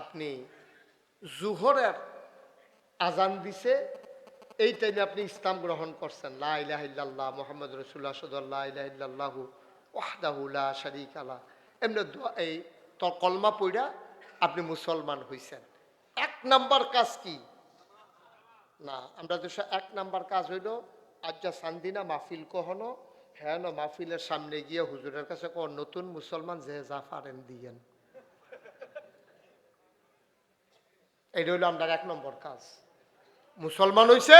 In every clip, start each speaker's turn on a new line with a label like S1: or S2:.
S1: আপনি জুহরের আজান দিছে, এই টাইমে আপনি ইসলাম গ্রহণ করছেন। লা ইলাহা ইল্লাল্লাহ মোহাম্মদ রসুল্লাহ সদুল্লাহ ইলাহা ইল্লাল্লাহু ওয়াহদাহু লা শারীকা লা। এমনি এই কলমা পইড়া আপনি মুসলমান হইছেন। এক নাম্বার কাজ কি? না, আমরা তো এক নাম্বার কাজ হইল আজ যা সান্দিনা মাহফিল কহনো হ্যাঁ মাহফিলের সামনে গিয়ে হুজুরের কাছে নতুন মুসলমান যে যা পারেন দিয়েন। এটা হইল আমরা এক নম্বর কাজ। মুসলমান হইছে,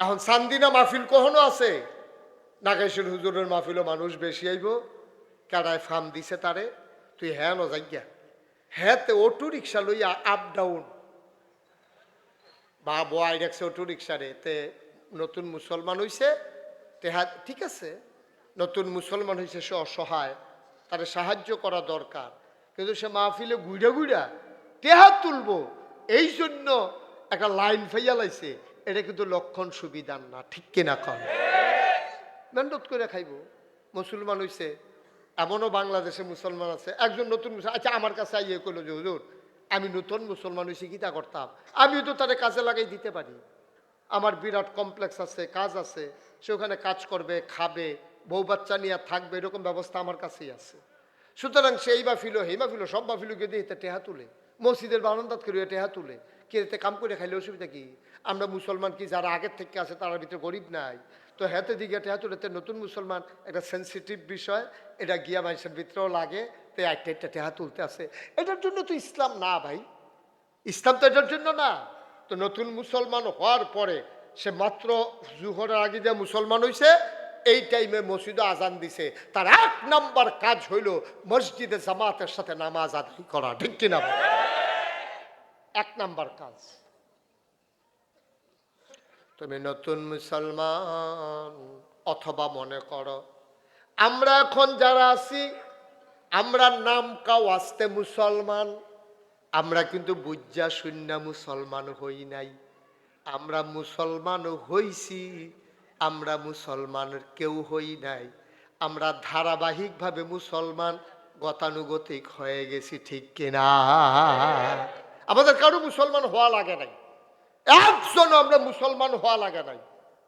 S1: এখন সান্দিনা মাহফিল কখনো আছে? নাগেশ্বর হুজুরের মাহফিলও মানুষ বেশি আইব। কারায় ফার্ম দিছে তারে? তুই হ্যাঁ ন যাইয়া হ্যাঁ তে অটো রিক্সা লইয়া আপ ডাউন বা বয় রাখছে অটো রিক্সারে তে নতুন মুসলমান হইছে, তে হ্যাঁ ঠিক আছে। নতুন মুসলমান হইছে সে অসহায়, তারে সাহায্য করা দরকার। কিন্তু সে মাহফিলে গুইড়া গুইড়া টেহা তুলবো, এই জন্য একটা লাইন ফাইয়া লাইছে, এটা কিন্তু লক্ষণ সুবিধার না, ঠিক কিনা কম মেহনত করে খাইব। মুসলমান হইছে, এমনও বাংলাদেশে মুসলমান আছে, একজন নতুন মুসলমান আচ্ছা আমার কাছে আইয়ে কইলো যে, হুজুর, আমি নতুন মুসলমান হয়েছি গীতা করতাম। আমিও তো তাদের কাজে লাগাই দিতে পারি। আমার বিরাট কমপ্লেক্স আছে, কাজ আছে, সে ওখানে কাজ করবে, খাবে, বউ বাচ্চা নিয়ে থাকবে, এরকম ব্যবস্থা আমার কাছেই আছে। সুতরাং সেই বা ফিলো বা ফিলো সব বা ফিলো গিয়ে দিয়ে টেহা তুলে। মসজিদের বারান্দাত করে টেহা তুলে। কে এতে কাম করে খাইলে অসুবিধা কি? আমরা মুসলমান কি যারা আগের থেকে আছে তার ভিতরে গরিব নাই? তো হেতে দিকে টেহা তুলেতে নতুন মুসলমান, একটা সেন্সিটিভ বিষয়, এটা গিয়া মানুষের ভিতরেও লাগে, তে একটা একটা টেহা তুলতে আছে। এটার জন্য তো ইসলাম না ভাই। ইসলাম তো এটার জন্য না। তো নতুন মুসলমান হওয়ার পরে সে মাত্র জুহরের আগে যে মুসলমান হইছে এই টাইমে মসজিদে আজান দিছে। তার এক নাম্বার কাজ হইল মসজিদে জামাতের সাথে নামাজ আদায় করা, ঠিক কিনা? এক নাম্বার কাজ। তুমি নতুন মুসলমান, অথবা মনে করো, আমরা এখন যারা আছি, আমরা নাম কাও আসতে মুসলমান, আমরা কিন্তু বুজ্জা শূন্য মুসলমান হই নাই। আমরা মুসলমান হইছি আমরা মুসলমান কেউ হই নাই। আমরা ধারাবাহিকভাবে মুসলমান গতানুগতিক হয়ে গেছি, ঠিক কিনা আমাদের কারও মুসলমান হওয়া লাগে নাই। একজন আমরা মুসলমান হওয়া লাগে নাই।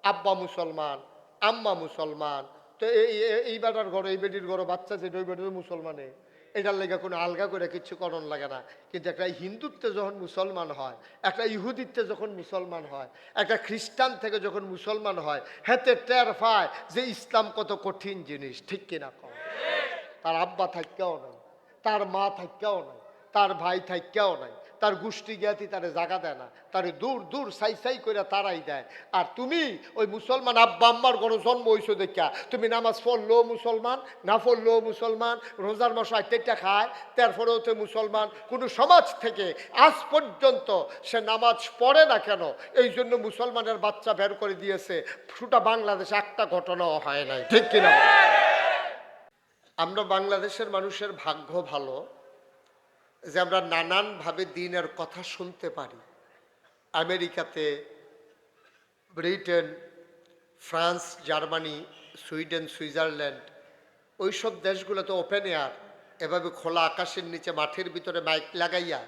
S1: আব্বা মুসলমান, আম্মা মুসলমান। তো এই এই- এই বেটার ঘর, এই বেটির ঘর বাচ্চা যে ওই বেটির মুসলমানে। এটার লেগে কোনো আলগা করে কিছু করণ লাগে না। কিন্তু একটা হিন্দুত্বে যখন মুসলমান হয়, একটা ইহুদিত্বে যখন মুসলমান হয়, একটা খ্রিস্টান থেকে যখন মুসলমান হয়, হেতে টের পায় যে ইসলাম কত কঠিন জিনিস, ঠিক কিনা কম? তার আব্বা থাকতেও নাই, তার মা থাকতেও নাই, তার ভাই থাকতেও নাই তার গোষ্ঠী জ্ঞাতি তারে জাগা দেয় না, তারে দূর দূর সাই সাই করে তারাই দেয়। আর তুমি ওই মুসলমান আব্বা আম্মার কোনো জন্ম হইছো দেখা তুমি নামাজ পড়ল মুসলমান, না পড়ল মুসলমান, রোজার মাস আটটা খায়, তারপরেও তো মুসলমান, কোনো সমাজ থেকে আজ পর্যন্ত সে নামাজ পড়ে না কেন? এই জন্য মুসলমানের বাচ্চা বের করে দিয়েছে। শুটা বাংলাদেশে একটা ঘটনাও হয় নাই, ঠিক কিনা? আমরা বাংলাদেশের মানুষের ভাগ্য ভালো যে আমরা নানানভাবে দিনের কথা শুনতে পারি। আমেরিকাতে Britain, France, Germany, Sweden, Switzerland ওইসব দেশগুলোতে ওপেন এয়ার, এভাবে খোলা আকাশের নিচে মাঠের ভিতরে মাইক লাগাইয়া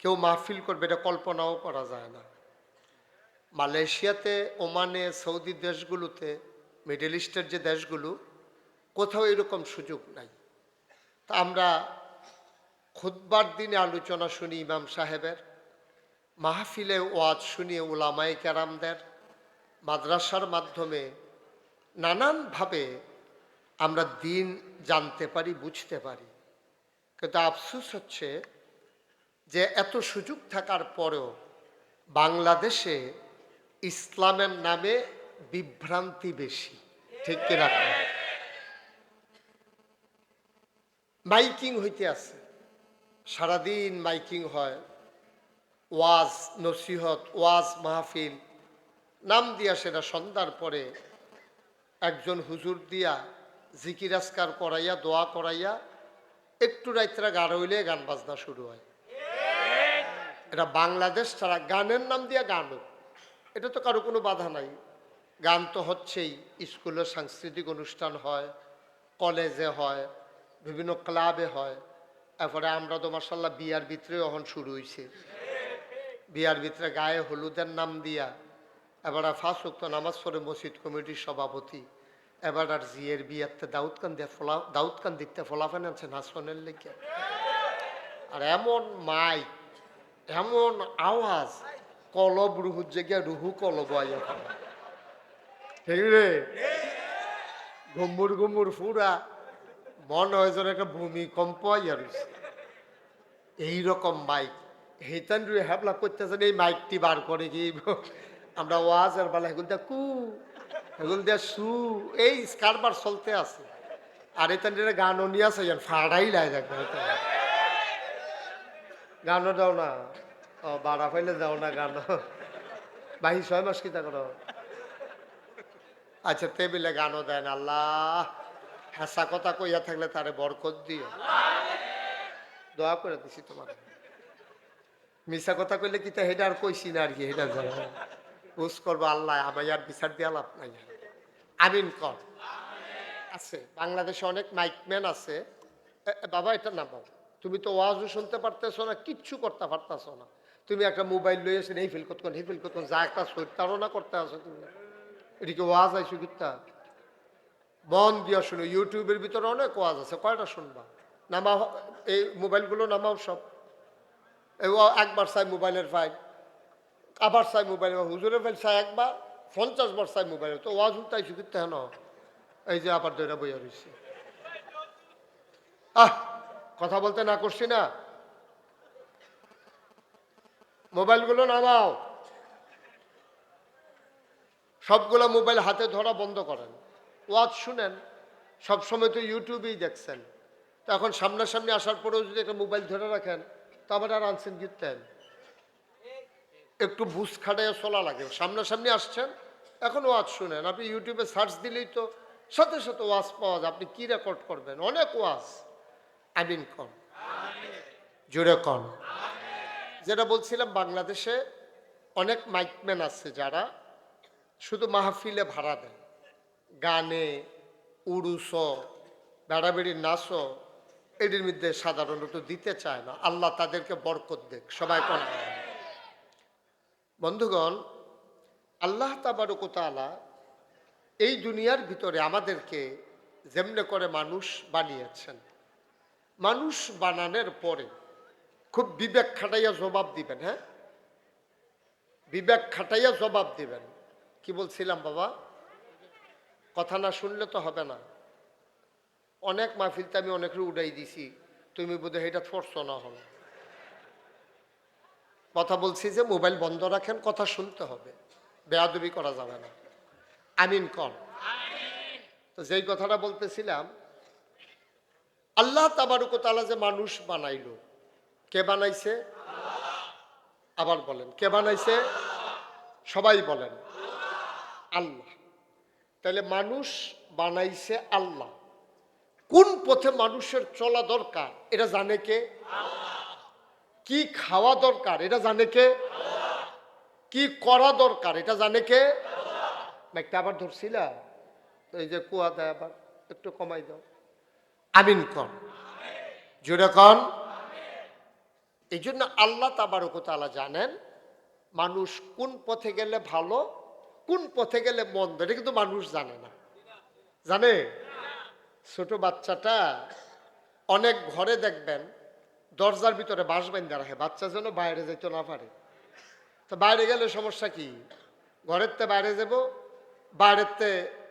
S1: কেউ মাহফিল করবে এটা কল্পনাও করা যায় না। মালয়েশিয়াতে, ওমানে, সৌদি দেশগুলোতে, মিডল ইস্টের যে দেশগুলো কোথাও এরকম সুযোগ নাই। তা আমরা খুদ্বার দিনে আলোচনা শুনি ইমাম সাহেবের, মাহফিলে ওয়াজ শুনিয়ে ওলামাই কেরামদের, মাদ্রাসার মাধ্যমে নানানভাবে আমরা দিন জানতে পারি, বুঝতে পারি। কিন্তু আফসোস হচ্ছে যে এত সুযোগ থাকার পরেও বাংলাদেশে ইসলামের নামে বিভ্রান্তি বেশি, ঠিক কিনা? মাইকিং হইতে আছে। সারাদিন মাইকিং হয়, ওয়াজ, নসিহত, ওয়াজ, মাহফিল, নাম দিয়া সেটা সন্ধ্যার পরে একজন হুজুর দিয়া জিকিরাজকার করাইয়া, দোয়া করাইয়া একটু রাত্রা গান হইলে গান বাজনা শুরু হয় এটা বাংলাদেশ ছাড়া গানের নাম দিয়া গান। এটা তো কারও কোনো বাধা নাই গান তো হচ্ছেই, স্কুলে সাংস্কৃতিক অনুষ্ঠান হয়, কলেজে হয়, বিভিন্ন ক্লাবে হয় এরপরে আমরা তো মার্শাল্লাহ বিয়ার ভিতরে এখন শুরু হয়েছে বিয়ার ভিতরে গায়ে হলুদের নাম দিয়া, এবার ফার্স্ট উক্ত নামাজ পড়ে মসজিদ কমিটির সভাপতি, এবার আর জিয়ের বিয়াতে দাউদ কান দিয়ে ফলা দাউদ কান দিতে ফলাফেন আছে হাসনের লেগে আর এমন মাইক, এমন আওয়াজ, কলব রুহুর জায়গায় রুহু কলব। ঠিক রে? গম্বুর গম্বুর ফুরা মনে হয় যেন একটা ভূমিকম্প আইয়া রয়েছে এইরকম মাইক হেতান রুয়ে হ্যাবলা করতেছেন এই মাইকটি বার করে কি? আমরা ওয়াজ আর বেলা এগুলো দিয়া কু এগুলো দিয়া সু, এই কারবার চলতে আছে। আর এতান গানও নিয়ে আছে যেন ফাড়াই লাই দেখবে গানও দাও না। ও বাড়া ফাইলে দাও না গান। বাহি ছয় মাস কিতা করো আচ্ছা টেবিলে গানও দেন, আল্লাহ। হাসা কথা কইয়া থাকলে তারে বরকত দিও। দোয়া করে দিছি তোমার মিশা কথা কইলে কি তা হেডা আর কইছি না আর কি হেডা জানা বুঝ করব আল্লাহ আমার আর বিচার দিয়া লাভ নাই। আমিন কর। আছে, বাংলাদেশে অনেক মাইকম্যান আছে। বাবা এটা না বাবা। তুমি তো ওয়াজও শুনতে পারতেছো না, কিচ্ছু করতে পারতেছো না। তুমি একটা মোবাইল লই এসে এই ফিল করতেন এই ফিল করতেন যা একটা সত্যারণা করতে আসো তুমি। এদিকে ওয়াজ আইসো কিতা মন দিয়া শুনো ইউটিউবের ভিতরে অনেক ওয়াজ আছে, কয়টা শুনবা? নামাও, এই মোবাইলগুলো নামাও সব। একবার চাই মোবাইলের ফাইল আবার চাই মোবাইল হুজুরের ফাইল চাই একবার, পঞ্চাশ বার চাই মোবাইল তো ওয়াজ উঠাই শিখিতে হেন? এই যে আবার দইরা বইয়া রয়েছে আহ, কথা বলতে না করছি না? মোবাইলগুলো নামাও। সবগুলো মোবাইল হাতে ধরা বন্ধ করেন। ওয়াজ শুনেন সবসময় তো ইউটিউবেই দেখছেন। তো এখন সামনাসামনি আসার পরেও যদি একটা মোবাইল ধরে রাখেন, তো আবার আর আনছেন জিততেন একটু বুঝ খাটাইয়া চলা লাগে। সামনাসামনি আসছেন, এখন ওয়াজ শুনেন। আপনি ইউটিউবে সার্চ দিলেই তো সাথে সাথে ওয়াজ পাওয়া যায়। আপনি কি রেকর্ড করবেন? অনেক ওয়াজ। আমিন কন। জোরে কন। যেটা বলছিলাম, বাংলাদেশে অনেক মাইকম্যান আছে যারা শুধু মাহফিলে ভাড়া দেয় গানে, উড়ুস, বেড়াবেড়ির নাচও এটির মধ্যে সাধারণত দিতে চায় না। আল্লাহ তাদেরকে বরকত দেখ সবাই বন্ধুগণ, আল্লাহ তাবারকতালা এই দুনিয়ার ভিতরে আমাদেরকে যেমনে করে মানুষ বানিয়েছেন, মানুষ বানানোর পরে খুব বিবেক খাটাইয়া জবাব দিবেন হ্যাঁ? বিবেক খাটাইয়া জবাব দিবেন। কি বলছিলাম বাবা? কথা না শুনলে তো হবে না। অনেক মাহফিলতে আমি অনেকের উড়াই দিছি, তুমি বোধহয় এটা ফোরছো না হলো কথা বলছি যে মোবাইল বন্ধ রাখেন, কথা শুনতে হবে। বেয়াদবি করা যাবে না। আমিন কর তো যেই কথাটা বলতেছিলাম, আল্লাহ তাবারুকতালা যে মানুষ বানাইলো, কে বানাইছে? আবার বলেন, কে বানাইছে? সবাই বলেন, আল্লাহ। তাহলে মানুষ বানাইছে আল্লাহ। কোন পথে মানুষের চলা দরকার, এটা জানে কে? কি খাওয়া দরকার, এটা জানে কে? কি করা দরকার, এটা জানে কে? একটা আবার ধরছিলা, এই যে কুয়া দেয় আবার, একটু কমাই দাও। আমিন কন। জোরে কন। এই জন্য আল্লাহ তাবারকতালা জানেন, মানুষ কোন পথে গেলে ভালো কোন পথে গেলে মন্দ? এটা কিন্তু মানুষ জানে না। জানে? ছোট বাচ্চাটা অনেক ঘরে দেখবেন, দরজার ভিতরে বাঁশ বাইন্দা রাখে, বাচ্চা যেন বাইরে যেতে না পারে। তো বাইরে গেলে সমস্যা কি? ঘরের তে বাইরে যাব বাইরের তে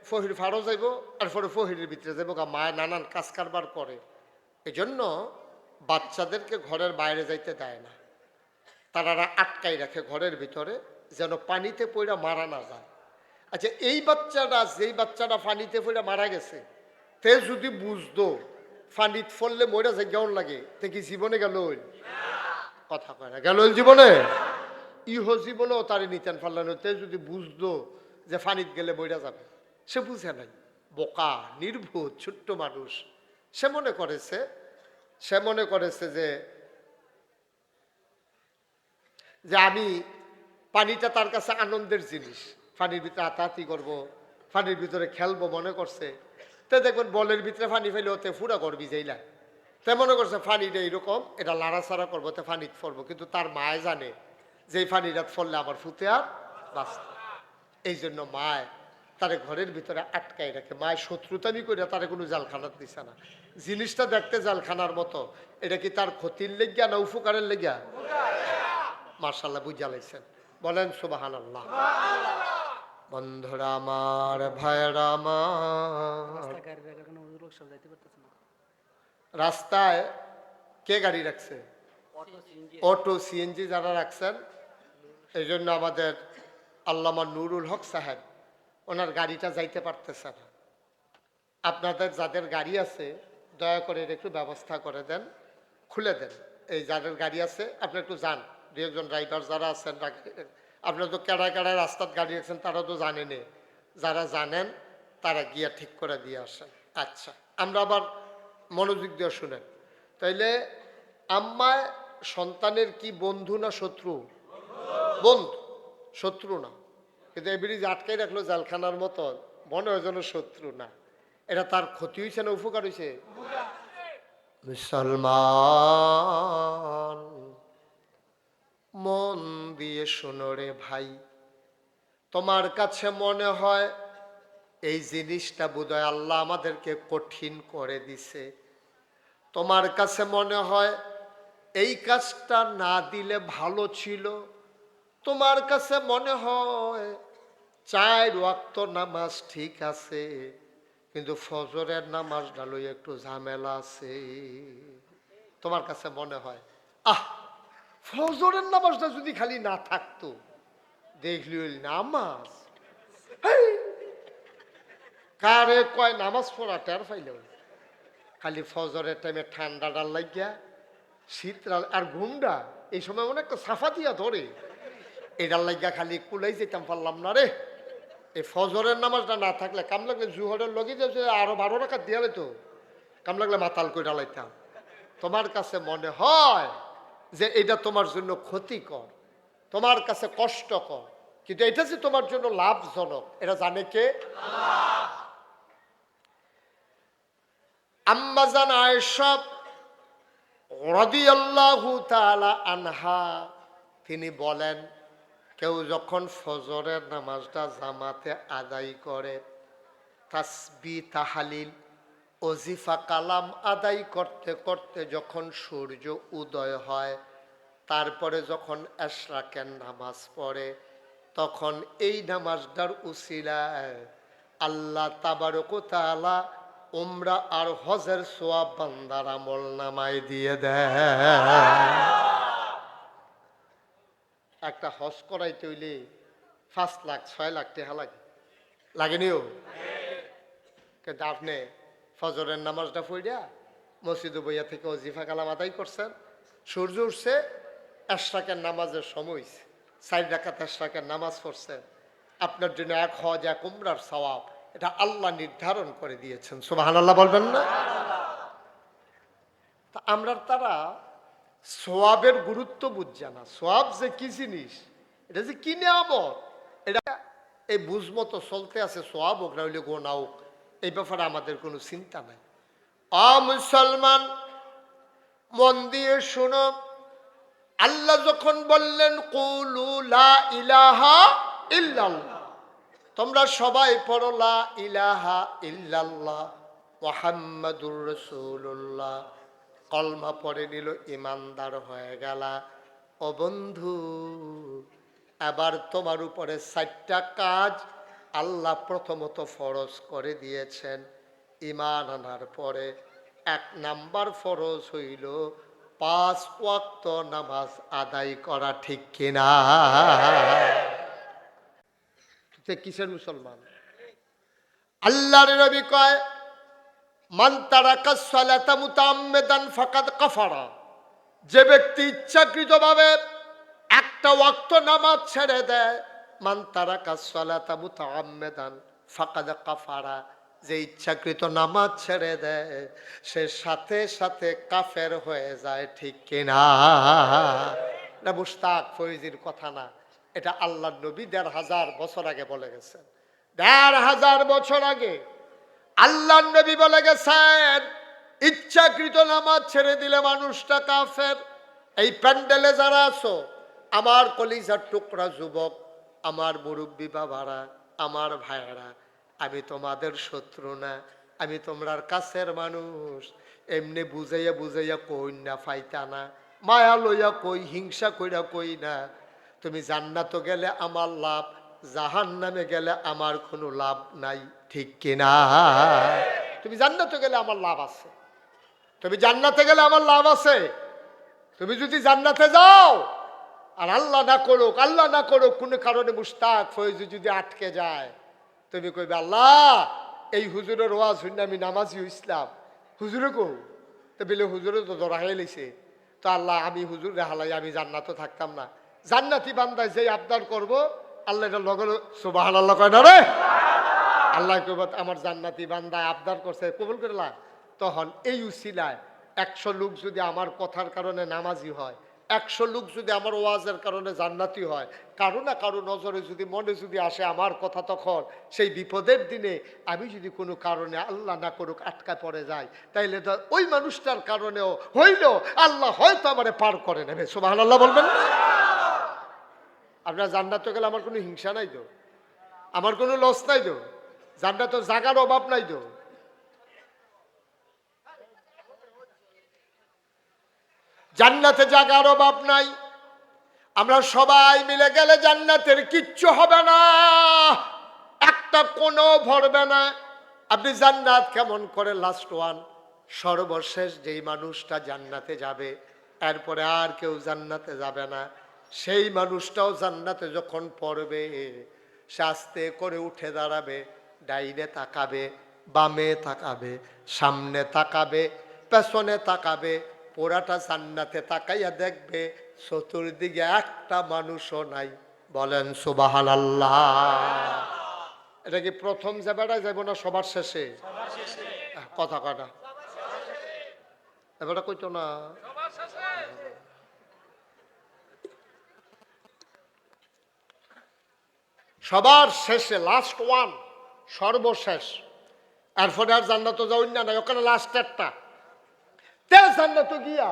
S1: ফহির ফাড়ো যাইব আর পরে ফহিরের ভিতরে যাব মায় নানান কাজ কারবার করে। এই জন্য বাচ্চাদেরকে ঘরের বাইরে যাইতে দেয় না। তারা আটকাই রাখে ঘরের ভিতরে, যেন পানিতে পড়ে মারা না যায়। আচ্ছা এই বাচ্চাটা, যেই বাচ্চাটা ফানিতে পড়ে মারা গেছে, তে যদি বুঝতো, ফানিত ফললে মরে যায় কেমন লাগে, তে কি জীবনে গেল কথা কয় না, গেল জীবনে? ইহ জীবনেও তারে নিতেন ফাল্লানো তে যদি বুঝতো যে ফানিত গেলে মরে যাবে। সে বুঝে নাই। বোকা, নির্ভুত, ছোট্ট মানুষ। সে মনে করেছে, সে মনে করেছে যে যে আমি পানিটা তার কাছে আনন্দের জিনিস। পানির ভিতরে হাতাহাতি করব পানির ভিতরে খেলব মনে করছে। তো দেখবেন বলের ভিতরে পানি ফেলে ওতে ফুরা করবি যাইলা তাই মনে করছে ফানিটা এইরকম, এটা লাড়াছাড়া করব, তো ফানিত ফলবো কিন্তু তার মায় জানে যে এই ফানিটা ফললে আমার ফুতে আর এই জন্য মায় তারে ঘরের ভিতরে আটকাই রাখে। মায় শত্রুতামি করে তারে কোনো জালখানার দিছে না। জিনিসটা দেখতে জালখানার মতো, এটা কি তার ক্ষতির লেগিয়া না উপকারের লেগিয়া? মার্শাল্লাহ বুঝা লাইছেন। বলেন সুবাহান আল্লাহ বন্ধুরা আমার ভাইরা আমার রাস্তায় কে গাড়ি রাখছে
S2: অটো সিএনজি
S1: যারা রাখছেন এই জন্য আমাদের আল্লামা নুরুল হক সাহেব, ওনার গাড়িটা যাইতে পারতেছে না। আপনাদের যাদের গাড়ি আছে, দয়া করে একটু ব্যবস্থা করে দেন, খুলে দেন। এই যাদের গাড়ি আছে, আপনি একটু যান। দু একজন ড্রাইভার যারা আছেন আপনারা তো কেড়ায় কেড়ায় রাস্তার গাড়ি রাখছেন তারা তো জানেনি। যারা জানেন, তারা গিয়া ঠিক করে দিয়ে আসেন। আচ্ছা আমরা আবার মনোযোগ দিয়ে শুনেন। তাইলে আম্মায় সন্তানের কি বন্ধু না শত্রু? বন্ধু, শত্রু না। কিন্তু এই ব্রিজ আটকাই রাখল জালখানার মতো মনে হয় যেন শত্রু না। এটা তার ক্ষতি হয়েছে না উপকার হয়েছে মুসলমান মন দিয়ে শোনো রে ভাই। তোমার কাছে মনে হয় এই জিনিসটা বোধহয় আল্লাহ আমাদেরকে কঠিন করে দিছে। তোমার কাছে মনে হয় এই কাজটা না দিলে ভালো ছিল। তোমার কাছে মনে হয় চার ওয়াক্ত নামাজ ঠিক আছে, কিন্তু ফজরের নামাজ ডালই একটু ঝামেলা আছে। তোমার কাছে মনে হয়, আহ! ফজরের নামাজটা যদি খালি না থাকতো, দেখলি ওই নামাজ! কারে কয়, নামাজ পড়া টের পাইলে? খালি ফজরের টাইমে ঠান্ডা ডাল লাগিয়া, শীত আর ঘুমটা এই সময় মনে একটা সাফা দিয়া ধরে। এটার লাগিয়া খালি কুলাই যেতাম পারলাম না রে। এই ফজরের নামাজটা না থাকলে কাম লাগলে জুহরের লগে যাচ্ছে আরও বারো টাকা দিয়ে তো কাম লাগলে মাতাল করে ডালাইতাম তোমার কাছে মনে হয় যে এটা তোমার জন্য ক্ষতিকর, তোমার কাছে কষ্টকর, কিন্তু এটা যে তোমার জন্য লাভজনক, এটা জানে কে? আম্মাজান তাআলা আনহা, তিনি বলেন, কেউ যখন ফজরের নামাজটা জামাতে আদায় করে, তাসবি, তাহালিল অজিফা কালাম আদায় করতে করতে যখন সূর্য উদয় হয় তারপরে যখন এশরাকের নামাজ পড়ে তখন এই নামাজটার উসিলায় আল্লাহ তাবারক তাআলা উমরা আর হজের সোয়াব বান্দার আমল নামায় দিয়ে দেয়। একটা হজ করাইতে হইলে পাঁচ লাখ ছয় লাখ টাকা লাগে। লাগেনিও কিন্তু আপনি ফজরের নামাজটা পড়িয়া মসজিদ বইয়া থেকে অজিফা কালাম আদায় করছেন। সূর্য উঠছে এশরাকের নামাজের সময় হইছে। চার রাকাত এশরাকের নামাজ পড়ছেন। আপনার জন্য এক হজ, এক উমরার সওয়াব, এটা আল্লাহ নির্ধারণ করে দিয়েছেন। সুবাহান আল্লাহ বলবেন না? তা আমরা তারা সোয়াবের গুরুত্ব বুঝছে না। সোয়াব যে কি জিনিস, এটা যে কি নিয়ামত, এটা এই বুঝ মতো চলতে আছে। সোয়াব হোক না হইলে গোনা হোক। এই ব্যাপারে আমাদের কোনো চিন্তা নাই। আ মুসলমান, মন দিয়ে শোনো, আল্লাহ যখন বললেন, কুলু লা ইলাহা ইল্লাল্লাহ তোমরা সবাই পড়ো, লা ইলাহা ইল্লাল্লাহ মোহাম্মদুর রসুল্লাহ কলমা পড়ে নিল, ইমানদার হয়ে গেলা। ও বন্ধু, এবার তোমার উপরে চারটা কাজ আল্লাহ প্রথমত ফরজ করে দিয়েছেন ইমান আনার পরে। এক নাম্বার ফরজ হইল পাঁচ ওয়াক্ত নামাজ আদায় করা, ঠিক কিনা? কিসের মুসলমান? আল্লাহর নবী কয়, মান মুতাআম্মিদান ফাকাদ কাফারা। যে ব্যক্তি ইচ্ছাকৃতভাবে একটা ওয়াক্ত নামাজ ছেড়ে দেয় মান তারাকা সালাতা মুতাআম্মিদান, ফাকাদ কাফারা। যে ইচ্ছাকৃত নামাজ ছেড়ে দেয়, সে সাথে সাথে কাফের হয়ে যায়, ঠিক কিনা? এটা মুস্তাক ফৈজির কথা না। এটা আল্লাহ নবী দেড় হাজার বছর আগে বলে গেছেন। দেড় হাজার বছর আগে আল্লাহ নবী বলে গেছেন, ইচ্ছাকৃত নামাজ ছেড়ে দিলে মানুষটা কাফের। এই প্যান্ডেলে যারা আছো, আমার কলিজার টুকরা যুবক আমার মুরব্বী বাবারা, আমার ভাইয়েরা, আমি তোমাদের শত্রু না, আমি তোমরার কাছের মানুষ। এমনি বুঝাইয়া বুঝাইয়া কই না, ফাইতা না। মায়া লইয়া কই, হিংসা কইরা কই না। তুমি জান্নাত গেলে আমার লাভ জাহান নামে গেলে আমার কোনো লাভ নাই, ঠিক কিনা তুমি জান্নাতে গেলে আমার লাভ আছে। তুমি জান্নাতে গেলে আমার লাভ আছে। তুমি যদি জান্নাতে যাও আর আল্লাহ না করুক, আল্লাহ না করুক, কোনো কারণে মুস্তাক ফয়েজ যদি আটকে যায়, তুমি কইবে, আল্লাহ, এই হুজুরের ওয়াজ শুনে আমি নামাজি ইসলাম হুজুরে কো? তো বলে, হুজুরে তো ধরা হয়ে লেছে তো আল্লাহ, আমি হুজুর হালাই, আমি জান্নাতও থাকতাম না। জান্নাতি বান্দায় যে আবদার করব, আল্লাহ এটা লগর সুবাহ আল্লাহ কয় না রে? আল্লাহ কইব, আমার জান্নাতি বান্দায় আবদার করছে, কবুল করলা তখন এই উসিলায় একশো লোক যদি আমার কথার কারণে নামাজি হয় একশো লোক যদি আমার ওয়াজের কারণে জান্নাতি হয়, কারও না কারও নজরে যদি, মনে যদি আসে আমার কথা তখন, সেই বিপদের দিনে আমি যদি কোনো কারণে আল্লাহ না করুক আটকা পড়ে যাই, তাইলে ওই মানুষটার কারণেও হইলেও আল্লাহ হয়তো আমারে পার করে নেবে। সুবাহ আল্লাহ বলবেন? আপনার জান্নাতে গেলে আমার কোনো হিংসা নাই তো? আমার কোনো লস নাই তো? জান্নাত জাগার অভাব নাই তো? জান্নাতে জাগার অভাব নাই। আমরা সবাই মিলে গেলে জান্নাতের কিচ্ছু হবে না। একটা কোনো ভরবে না। আপনি জান্নাত কেমন করে লাস্ট ওয়ান সর্বশেষ যেই মানুষটা জান্নাতে যাবে, এরপরে আর কেউ জান্নাতে যাবে না। সেই মানুষটাও জান্নাতে যখন পড়বে, সে আস্তে করে উঠে দাঁড়াবে, ডাইনে তাকাবে, বামে তাকাবে, সামনে তাকাবে, পেছনে তাকাবে পোড়াটা জান্নাতে তাকাইয়া দেখবে, চতুর্দিকে একটা মানুষও নাই। বলেন সুবাহান আল্লাহ এটা কি প্রথম যাবেটা যাব না সবার শেষে? কথা কটা এবারটা কইতো না। সবার শেষে লাস্ট ওয়ান সর্বশেষ। এরপরে আর জান্নাত যাও না ওখানে লাস্ট একটা। তে জান্নাত গিয়া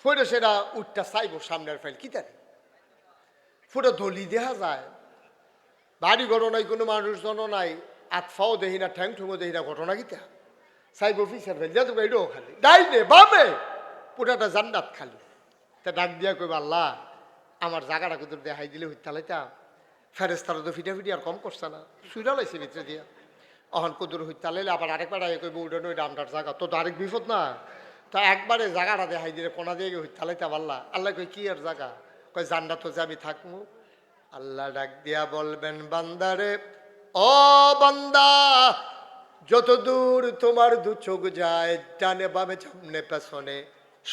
S1: ফুটে সেটা উঠটা চাইব সামনের ফাইল কি তারে ফুটে দলি দেখা যায়। বাড়ি নাই, কোনো মানুষজন নাই। আতফাও দেখি না, ঠ্যাং ঠুঙো দেখি না, ঘটনা কিতা সাইব অফিসার ফেল যা তো এটাও খালি। ডাইনে বামে! পুরাটা জান্নাত খালি। তা ডাক দিয়া কইব, আল্লাহ, আমার জায়গাটা কুতুর দেখাই দিলে হইতালাইতাম ফেরেস্তারা তো? ফিটা ফিটি আর কম করছে না। সুইরা লাইছে ভিতরে দিয়া। অহন কুদুর হইতালাইলে আবার আরেকবার আগে কইব উঠানো ওইটা আমটার জায়গা তো আরেক বিপদ না। তা একবারে জায়গাটা দেখাই দিলে, কোনা দিয়ে হইতালাইতাম আল্লাহ আল্লাহ কই কি আর জায়গা? কই জান্নাত তো যে আমি থাকব। আল্লাহ ডাক দিয়া বলবেন, বান্দারে, ও বান্দা যত দূর তোমার দু চোখ যায়, ডানে বামে, সামনে পেছনে,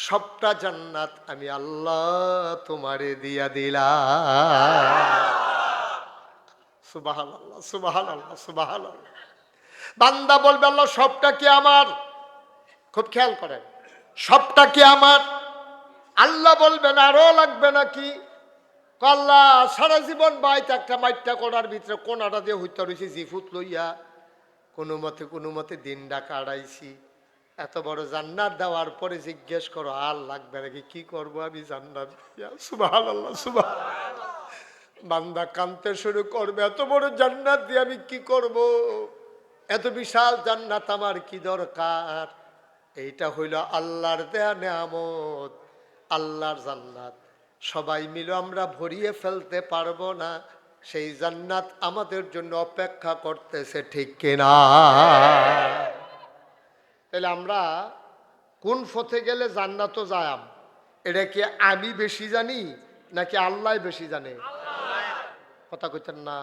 S1: সবটা জান্নাত আমি আল্লাহ তোমারে দিয়া দিলা সুবাহান আল্লাহ সুবাহান আল্লাহ সুবাহান আল্লাহ বান্দা বলবে, আল্লাহ, সবটা কি আমার? খুব খেয়াল করেন। সবটা কি আমার? আল্লাহ বলবেন আরও লাগবে নাকি? কল্লা সারা জীবন বাইতে একটা মাইটটা করার ভিতরে কোনাটা দিয়ে হইতে রয়েছে জিফুত লইয়া। কোনো মতে কোনো মতে দিনটা কাটাইছি এত বড় জান্নাত দেওয়ার পরে জিজ্ঞেস করো, আর লাগবে নাকি? কি করব আমি জান্নাত সুবাহ আল্লাহ বান্দা কানতে শুরু করবে, এত বড় জান্নাত দিয়ে আমি কি করব? এত বিশাল জান্নাত আমার কি দরকার? এইটা হইল আল্লাহর দেয়া নেয়ামত আল্লাহর জান্নাত। সবাই মিলে আমরা ভরিয়ে ফেলতে পারব না সেই জান্নাত আমাদের জন্য অপেক্ষা করতেছে ঠিক কিনা? তাহলে আমরা কোন পথে গেলে জান্নাতও যায়াম? এটা কি আমি বেশি জানি নাকি আল্লাহ বেশি জানে? কথা কইতেন না।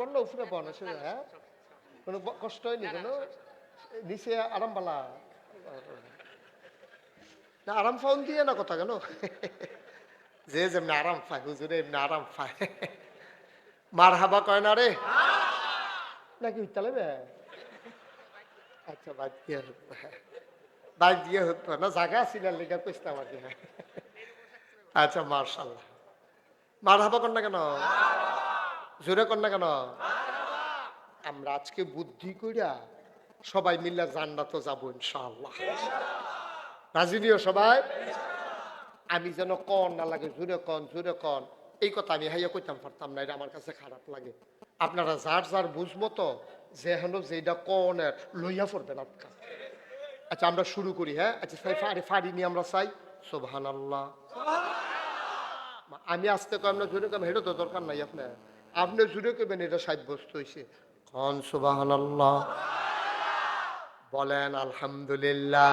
S1: বলল উপরে আছে হ্যাঁ? কোনো কষ্ট হয়নি কোনো? নিচে আরাম পালা না, আরাম ফাউন দিয়ে না কথা কেন? যে যেমনি আরাম পায়, হুজুরে এমনি আরাম পায়। মার হাবা কয় না রে? নাকি উঠতে আচ্ছা বাদ দিয়ে বাদ দিয়ে হতো না জায়গা ছিল লেখা কইতাম আর কি। আচ্ছা মার্শাল্লাহ। মার হাবা কর না কেন? জোরে কর না কেন? আমরা আজকে বুদ্ধি কইরা সবাই মিলে জান্নাত যাব ইনশাআল্লাহ। রাজি সবাই? আমি যেন কন না লাগে জুড়ে কন জুড়ে কন। এই কথা আমি হাইয়া কইতাম, পারতাম না, এটা আমার কাছে খারাপ লাগে। আপনারা যার যার বুঝব তো যে হেন যেটা কনের লইয়া পড়বেন আপনার। আচ্ছা আমরা শুরু করি হ্যাঁ? আচ্ছা সাই ফাড়ি ফাড়ি নিয়ে আমরা চাই। সোভান আল্লাহ আমি আসতে কম না জুড়ে কম হেঁটে তো দরকার নাই আপনার। আপনি জুড়ে কবেন এটা সাব্যস্ত হয়েছে কন সোবাহান আল্লাহ বলেন, আলহামদুলিল্লাহ।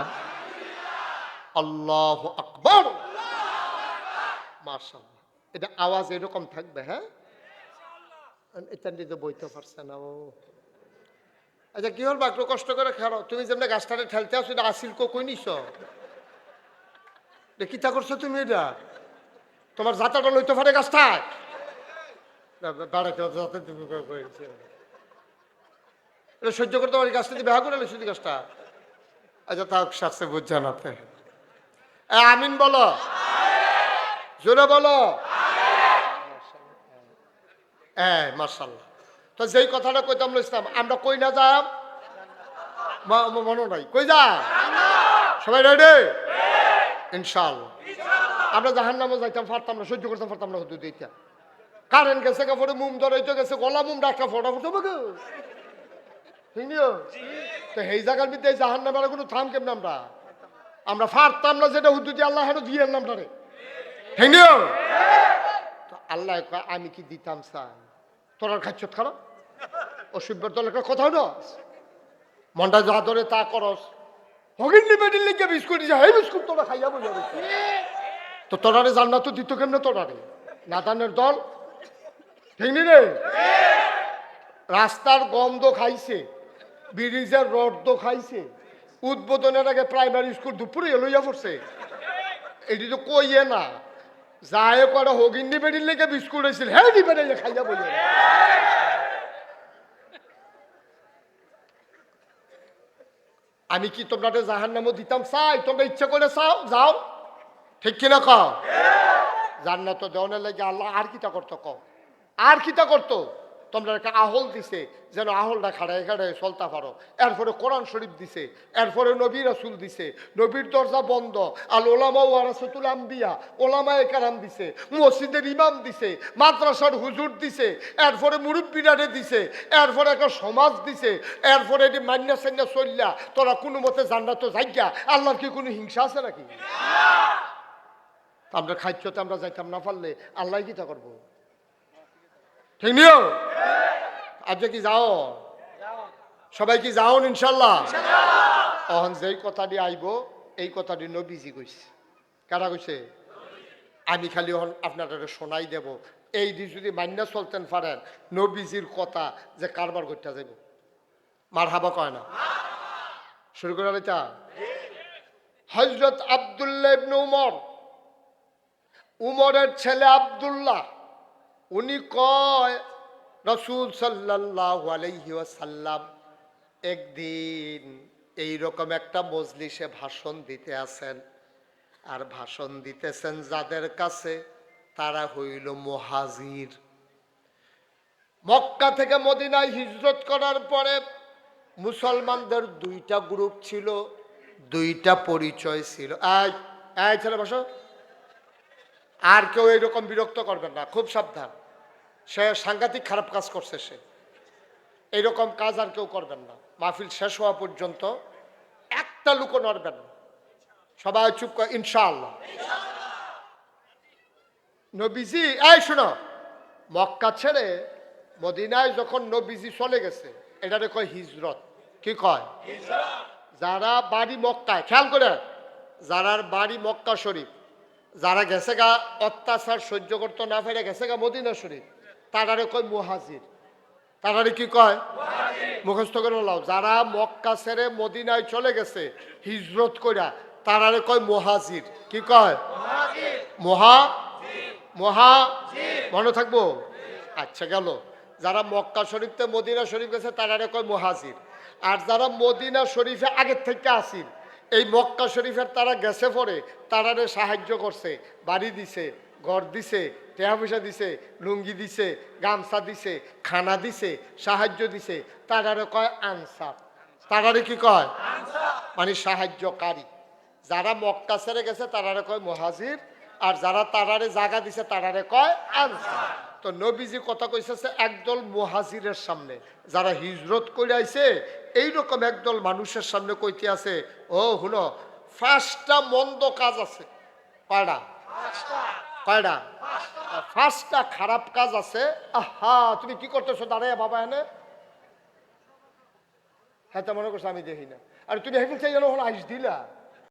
S1: আল্লাহ আকবর। মার্শাল্লাহ এটা আওয়াজ এরকম থাকবে হ্যাঁ? এটা নিজে বইতে পারছে না, ও। আচ্ছা কি হল বা একটু কষ্ট করে খেলো? তুমি যেমন গাছটারে ঠেলতে আসো, এটা আসিল কো, কই নিছ? কিতা করছ তুমি এটা? তোমার জাতাটা লইতে পারে গাছটায়? বেড়াতে যাতে তুমি। এটা সহ্য করতে পারি গাছটা দিয়ে বেহা করে লইছি গাছটা। আচ্ছা তাও শাস্তে বুঝ জানাতে। আমিন বলো। জোরে বলো। হ্যাঁ মার্শাল্লাহ তো যেই কথাটা কইতাম ইসলাম আমরা কই না যাম? মনে নাই। কই যা? সবাই রেডি ইনশাল্লাহ আমরা জাহান নামে যাইতাম পারতাম না, সহ্য করতাম পারতাম না হতো দিতে কারেন্ট গেছে কাপড়ে মুম ধরাইতে গেছে, গলা মুম ডাক্তার ফটা ফুটো তো সেই থাম আমরা? না আল্লাহ আমি কি দিতাম চাই তোর আর খাচ্ছত খারাপ অসভ্যর দল একটা কথা হলো মনটা যা ধরে তা করস। হগিন্নি বিস্কুট হেই বিস্কুট তোরা খাইয়া বলে তো তোরারে জান্নাত তো দিত কেমনে তোরারে? নাদানের দল? ঠিক নি রাস্তার গন্ধ খাইছে। ব্রিজের রড খাইছে। উদ্বোধনের আগে প্রাইমারি স্কুল দুপুরে লইয়া পড়ছে। এটি তো কইয়ে না। যায় করে হগিন্নি বেডির লেগে বিস্কুট হয়েছিল হ্যাঁ দিবে খাইয়া বলে আমি কি তোমরা জাহান নামও দিতাম? চাই, তোমরা ইচ্ছা করে চাও, যাও। ঠিক কিনা কও? জান্নাত দেওয়ানের লাগে আল্লাহ আর কিতা করতো কও? আর কিতা করতো? তোমরা একটা আহল দিছে যেন আহলটা খাড়ায় খাড়ায় চলতে পারো। এরপরে কোরআন শরীফ দিছে এরপরে নবী রাসুল দিছে নবীর দরজা বন্ধ আর ওলামা ওয়ারাসতুল আম্বিয়া ওলামা কারাম দিছে মসজিদের ইমাম দিছে মাদ্রাসার হুজুর দিছে এরপরে মুরব্বীরারে দিছে এরপরে একটা সমাজ দিছে এরপরে এটি মান্যা সান্যা চললা তোরা কোনো মতে জান্নাত যাইয়া আল্লাহর কি কোনো হিংসা আছে নাকি? আমরা খাইতে আমরা যাইতাম না পারলে আল্লাহ কি তা করব। ঠিক নিও। আজকে কি যাও? সবাই কি যাও ইনশাল্লাহ? অহন যেই কথাটি আইব, এই কথাটি নবীজি কইছে। কারা কইছে? আমি খালি হন আপনারা শোনাই দেব। এই দি যদি মান্য চলতেন পারেন, নবীজির কথা যে কারবার করতে যাইব। মার হাবা কয় না? শুরু করে লেতা হজরত আবদুল্লাহ ইবনে উমর। উমরের ছেলে আবদুল্লাহ। উনি কয়, রসুল সাল্লাহ একদিন এইরকম একটা মজলিসে ভাষণ দিতে আছেন আর ভাষণ দিতেছেন যাদের কাছে? তারা হইল মহাজির। মক্কা থেকে মদিনায় হিজরত করার পরে মুসলমানদের দুইটা গ্রুপ ছিল, দুইটা পরিচয় ছিল। আয় এই ছেলে বসো। আর কেউ এরকম বিরক্ত করবেন না খুব সাবধান। সে সাংঘাতিক খারাপ কাজ করছে সে। এইরকম কাজ আর কেউ করবেন না। মাহফিল শেষ হওয়া পর্যন্ত একটা লুকো নড়বেন না। সবাই চুপ কর ইনশাআল্লাহ। নবীজি এই শোনো মক্কা ছেড়ে মদিনায় যখন নবীজি চলে গেছে এটারে কয় হিজরত। কি কয়? যারা বাড়ি মক্কায় খেয়াল করে যারার বাড়ি মক্কা শরীফ যারা গেছে গা অত্যাচার সহ্য করতে না ফেরে গেছে গা মদিনা শরীফ, তারারে কয় মুহাজির। তারারে কি কয়? মুখস্থ করে লাও যারা মক্কা ছেড়ে মদিনায় চলে গেছে, হিজরত কইরা, তারারে কয় মুহাজির। কি কয়? মহা? মহা? মনে থাকব? আচ্ছা গেল। যারা মক্কা শরীফতে মদিনা শরীফ গেছে, তারারে কয় মুহাজির। আর যারা মদিনা শরীফে আগের থেকে আসিল এই মক্কা শরীফের তারা গেছে পরে, তারারে সাহায্য করছে, বাড়ি দিছে, ঘর দিছে টেহা পয়সা দিছে, লুঙ্গি দিছে, গামছা দিছে, খানা দিছে, সাহায্য দিছে, তারারে কয় আনসার। তারারে কি কয়? মানে সাহায্যকারী। যারা মক্কা ছেড়ে গেছে, তারারে কয় মহাজির। আর যারা তারারে জাগা দিছে, তারারে কয় আনসার। তো নবীজি কথা কইছে একদল মুহাজিরের সামনে যারা হিজরত করে আইছে এইরকম একদল মানুষের সামনে কইতে আছে ও হুনো ফার্স্টটা মন্দ কাজ আছে। কয়টা কয়টা ফার্স্টটা খারাপ কাজ আছে। আহা তুমি কি করতেছো? দাঁড়ায় বাবা এনে। হ্যাঁ তা মনে করছ আমি দেখি না। আর তুমি হেফিল চাই যেন আইস দিলা।